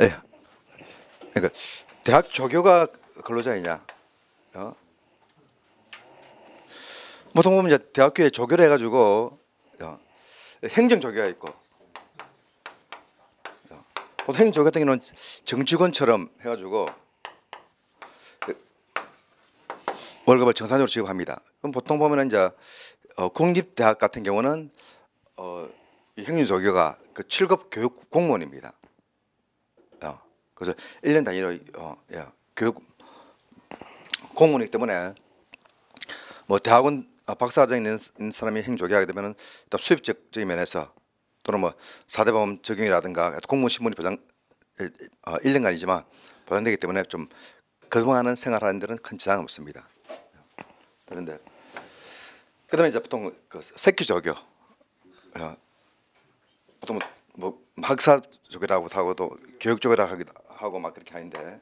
예. 그러니까 대학 조교가 근로자이냐? 어? 보통 보면 이제 대학교에 조교를 해가지고 어, 행정 조교가 있고 어, 보통 행정 조교 같은 경우는 정직원처럼 해가지고 그 월급을 정상적으로 지급합니다. 그럼 보통 보면은 이제 어, 공립대학 같은 경우는 어, 이 행정 조교가 그 7급 교육 공무원입니다. 어, 그래서 1년 단위로 어, 예, 교육 공무원이기 때문에 뭐 대학원 아, 박사과정 있는 사람이 행조기 하게 되면은 일단 수입적인 면에서 또는 뭐 사대보험 적용이라든가 공무원 신분이 보장 어, 1년간이지만 보장되기 때문에 좀 그동안은 생활하는 데는 큰 지장은 없습니다. 그런데 그다음에 이제 보통 그 새끼 조교 어, 보통 뭐 학사 쪽이라고 하고도 교육 쪽이라고 하기도 하고 막 그렇게 하는데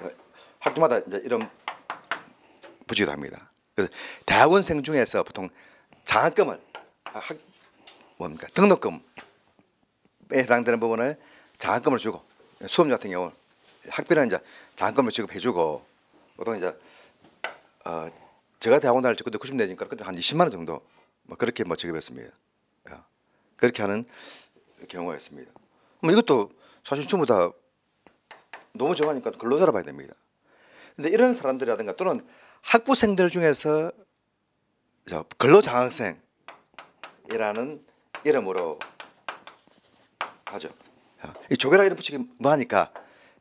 어, 학교마다 이제 이런 부지도 합니다. 그래서 대학원생 중에서 보통 장학금을 아, 학 뭡니까 등록금에 해당되는 부분을 장학금을 주고 수험자 같은 경우 학비는 이제 장학금을 지급해주고 보통 이제 어, 제가 대학원 다닐 때 그때 90년대니까 그때 한 20만 원 정도 뭐 그렇게 뭐 지급했습니다. 야, 그렇게 하는 경우가 있습니다. 뭐 이것도 사실 전부 다 너무 정하니까 근로자라 봐야 됩니다. 근데 이런 사람들이라든가 또는 학부생들 중에서 저 근로장학생이라는 이름으로 하죠. 이 조교라 이름 붙이기 뭐하니까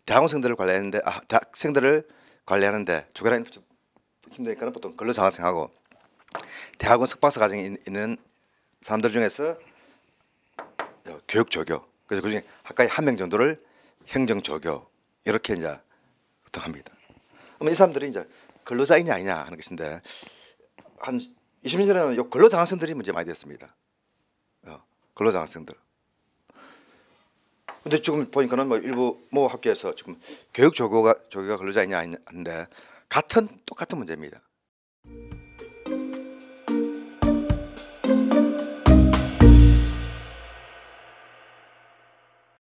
대학원생들을 관리하는데 아 대학생들을 관리하는데 조교라 이름 붙이 힘드니까 보통 근로장학생하고 대학원 석박사 과정에 있- 있는 사람들 중에서 어, 교육 조교 그래서 그중에 학과에 한명 정도를 행정 조교 이렇게 이제 합니다. 그럼 이 사람들이 이제 근로자이냐 아니냐 하는 것인데 한 20년 전에는 요 근로장학생들이 문제 많이 됐습니다. 어, 근로장학생들. 근데 지금 보니까는 뭐 일부 모 학교에서 지금 교육 조교가 조교가 근로자이냐 아니냐인데 같은 똑같은 문제입니다.